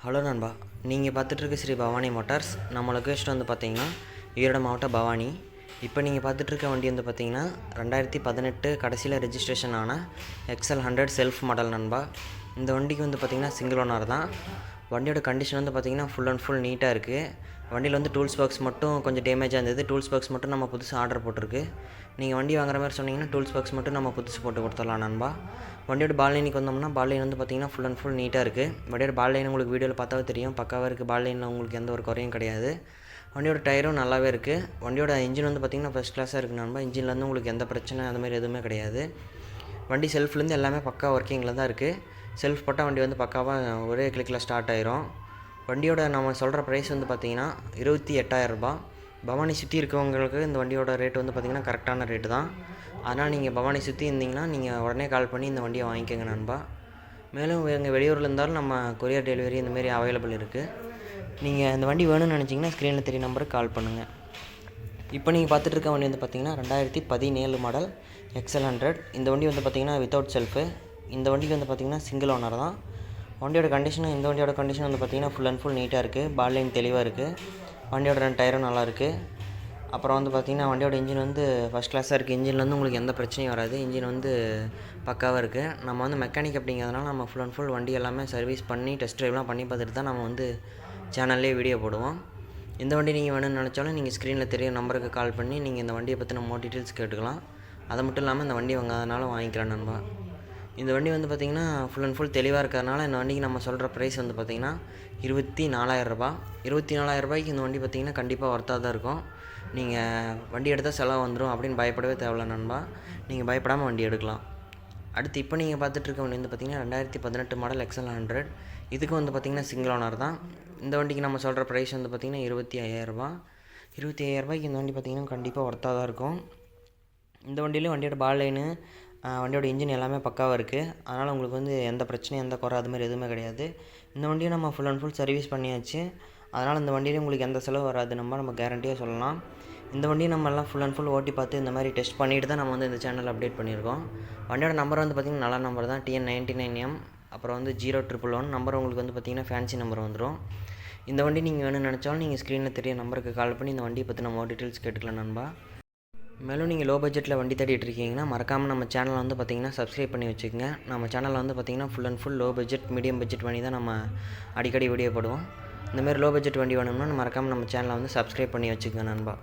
Hello நண்பா நீங்கள் பார்த்துட்ருக்க ஸ்ரீ பவானி மோட்டார்ஸ். நம்ம லொக்கேஷன் வந்து பார்த்தீங்கன்னா ஈரோடு மாவட்டம் பவானி. இப்போ நீங்கள் பார்த்துட்ருக்க வண்டி வந்து பார்த்தீங்கன்னா ரெண்டாயிரத்தி பதினெட்டு கடைசியில் ரெஜிஸ்ட்ரேஷன் ஆன எக்ஸல் ஹண்ட்ரட் செல்ஃப் மாடல் நண்பா. இந்த வண்டிக்கு வந்து பார்த்திங்கன்னா சிங்கிள் ஓனர் தான். வண்டியோட கண்டிஷன் வந்து பார்த்தீங்கன்னா ஃபுல் அண்ட் ஃபுல் நீட்டாக இருக்குது வண்டியில் வந்து டூல்ஸ் பாக்ஸ் மட்டும் கொஞ்சம் டேமேஜாக இருந்தது. டூல்ஸ் பாக்ஸ் மட்டும் நம்ம புதுசாக ஆர்டர் போட்டிருக்கு. நீங்கள் வண்டி வாங்குற மாதிரி சொன்னீங்கன்னா டூல்ஸ் பாக்ஸ் மட்டும் நம்ம புதுசு போட்டு கொடுத்துடலாம் நண்பா. வண்டியோட பால் லைனுக்கு வந்தோம்னா பால் லைன் வந்து பார்த்தீங்கன்னா ஃபுல் அண்ட் ஃபுல் நீட்டாக இருக்குது வண்டியோட பால் லைன் உங்களுக்கு வீடியோவில் பார்த்தாவே தெரியும். பக்காவாக இருக்குது பால் லைனில் உங்களுக்கு எந்த ஒரு குறையும் கிடையாது. வண்டியோட டயரும் நல்லாவே இருக்குது வண்டியோட இன்ஜின் வந்து பார்த்திங்கன்னா ஃபஸ்ட் கிளாஸாக இருக்குது நண்பா. இன்ஜின்லேருந்து உங்களுக்கு எந்த பிரச்சனை அந்த மாதிரி எதுவுமே கிடையாது. வண்டி செல்ஃப்லேருந்து எல்லாமே பக்கா ஒர்க்கிங்கில் தான் இருக்குது செல்ஃப் போட்டால் வண்டி வந்து பக்காவாக ஒரே கிளிக்கில் ஸ்டார்ட் ஆயிரும். வண்டியோட நம்ம சொல்கிற ப்ரைஸ் வந்து பார்த்திங்கன்னா இருபத்தி எட்டாயிரரூபா பவானி சுற்றி இருக்கவங்களுக்கு இந்த வண்டியோட ரேட் வந்து பார்த்திங்கன்னா கரெக்டான ரேட்டு தான். அதனால் நீங்கள் பவானி சுற்றி இருந்தீங்கன்னா நீங்கள் உடனே கால் பண்ணி இந்த வண்டியை வாங்கிக்கோங்க நண்பா. மேலும் எங்கள் வெளியூரில் இருந்தாலும் நம்ம கொரியர் டெலிவரி இந்த மாதிரி அவைலபிள் இருக்குது நீங்கள் இந்த வண்டி வேணும்னு நினச்சிங்கன்னா ஸ்க்ரீனில் தெரிய நம்பருக்கு கால் பண்ணுங்கள் இப்போ நீங்கள் பார்த்துட்டு இருக்க வண்டி வந்து பார்த்தீங்கன்னா ரெண்டாயிரத்தி பதினேழு மாடல் எக்ஸல் ஹண்ட்ரட் இந்த வண்டி வந்து பார்த்தீங்கன்னா வித்தவுட் செல்ஃபு இந்த வண்டிக்கு வந்து பார்த்தீங்கன்னா சிங்கிள் ஓனர் தான். வண்டியோட கண்டிஷனும் இந்த வண்டியோட கண்டிஷன் வந்து பார்த்தீங்கன்னா ஃபுல் அண்ட் ஃபுல் நீட்டாக இருக்குது பால் லைன் தெளிவாக இருக்குது வண்டியோட ரெண்டு டயரும் நல்லா இருக்குது அப்புறம் வந்து பார்த்திங்கன்னா வண்டியோட இன்ஜின் வந்து ஃபஸ்ட் கிளாஸாக இருக்குது இன்ஜின்லேருந்து உங்களுக்கு எந்த பிரச்சனையும் வராது. இன்ஜின் வந்து பக்காவாக இருக்குது நம்ம வந்து மெக்கானிக் அப்படிங்கிறதுனால நம்ம ஃபுல் அண்ட் ஃபுல் வண்டி எல்லாமே சர்வீஸ் பண்ணி டெஸ்ட் ட்ரைவ்லாம் பண்ணி பார்த்துட்டு தான் நம்ம வந்து சேனல்லே வீடியோ போடுவோம். இந்த வண்டி நீங்கள் வேணும்னு நினச்சாலும் நீங்கள் ஸ்க்ரீனில் தெரிய நம்பருக்கு கால் பண்ணி நீங்கள் இந்த வண்டியை பற்றின மோர் டீட்டெயில்ஸ் கேட்டுக்கலாம். அது மட்டும் இல்லாமல் இந்த வண்டி வாங்காதனால வாங்கிக்கலாம் நண்பா. இந்த வண்டி வந்து பார்த்திங்கன்னா ஃபுல் அண்ட் ஃபுல் தெளிவாக இருக்கிறதுனால இந்த வண்டிக்கு நம்ம சொல்கிற ப்ரைஸ் வந்து பார்த்திங்கன்னா இருபத்தி நாலாயிரரூபா இருபத்தி நாலாயிரரூபாய்க்கு இந்த வண்டி பார்த்திங்கன்னா கண்டிப்பாக ஒர்த்தாக தான் இருக்கும். நீங்கள் வண்டி எடுத்தால் செலவு வந்துடும் அப்படின்னு பயப்படவே தேவையில்ல நண்பா. நீங்கள் பயப்படாமல் வண்டி எடுக்கலாம். அடுத்து இப்போ நீங்கள் பார்த்துட்ருக்க வண்டி வந்து பார்த்திங்கன்னா ரெண்டாயிரத்தி பதினெட்டு மாடல் எக்ஸல் ஹண்ட்ரட் இதுக்கு வந்து பார்த்திங்கன்னா சிங்கிள் ஓனர் தான். இந்த வண்டிக்கு நம்ம சொல்கிற ப்ரைஸ் வந்து பார்த்திங்கன்னா இருபத்தி ஐயாயிரரூபா இருபத்தி ஐயாயிரரூபாய்க்கு இந்த வண்டி பார்த்திங்கன்னா கண்டிப்பாக ஒர்த்தாக தான் இருக்கும். இந்த வண்டியிலையும் வண்டியோட பால் லைனு வண்டியோட இன்ஜின் எல்லாமே பக்காவாக இருக்குது அதனால் உங்களுக்கு வந்து எந்த பிரச்சனையும் எந்த குறை அது மாதிரி எதுவுமே கிடையாது. இந்த வண்டியை நம்ம ஃபுல் அண்ட் ஃபுல் சர்வீஸ் பண்ணியாச்சு. அதனால் இந்த வண்டியிலே உங்களுக்கு எந்த செலவு வராது நம்ம நம்ம கேரண்டியாக சொல்லலாம். இந்த வண்டியை நம்ம எல்லாம் ஃபுல் அண்ட் ஃபுல் ஓட்டி பார்த்து இந்த மாதிரி டெஸ்ட் பண்ணிட்டு தான் நம்ம வந்து இந்த சேனல் அப்டேட் பண்ணியிருக்கோம். வண்டியோட நம்பர் வந்து பார்த்திங்கன்னா நல்ல நம்பர் தான். டிஎன் நைன்ட்டி நைன் எம் அப்புறம் வந்து ஜீரோ ட்ரிபிள் ஒன் நம்பர் உங்களுக்கு வந்து பார்த்திங்கன்னா ஃபேன்சி நம்பர் வந்துடும் இந்த வண்டி நீங்கள் வேணும்னு நினச்சாலும் நீங்கள் ஸ்க்ரீனில் தெரிய நம்பருக்கு கால் பண்ணி இந்த வண்டியை பற்றி நம்ம டீட்டெயில்ஸ் கேட்டுக்கலாம் நண்பா. மேலும் நீங்கள் லோ பட்ஜெட்டில் வண்டி தேடிட்டு இருக்கீங்கன்னா மறக்காமல் நம்ம சேனலை வந்து பார்த்திங்கன்னா சப்ஸ்கிரைப் பண்ணி வச்சுக்கோங்க. நம்ம சேனலில் வந்து பார்த்திங்கன்னா full and full low budget medium budget வண்டி தான் நம்ம அடிக்கடி வீடியோ போடுவோம். இந்தமாரி லோ பட்ஜெட் வண்டி வேணும்னா மறக்காமல் நம்ம சேனலை வந்து சப்ஸ்கிரைப் பண்ணி வச்சுக்கோங்க நண்பா.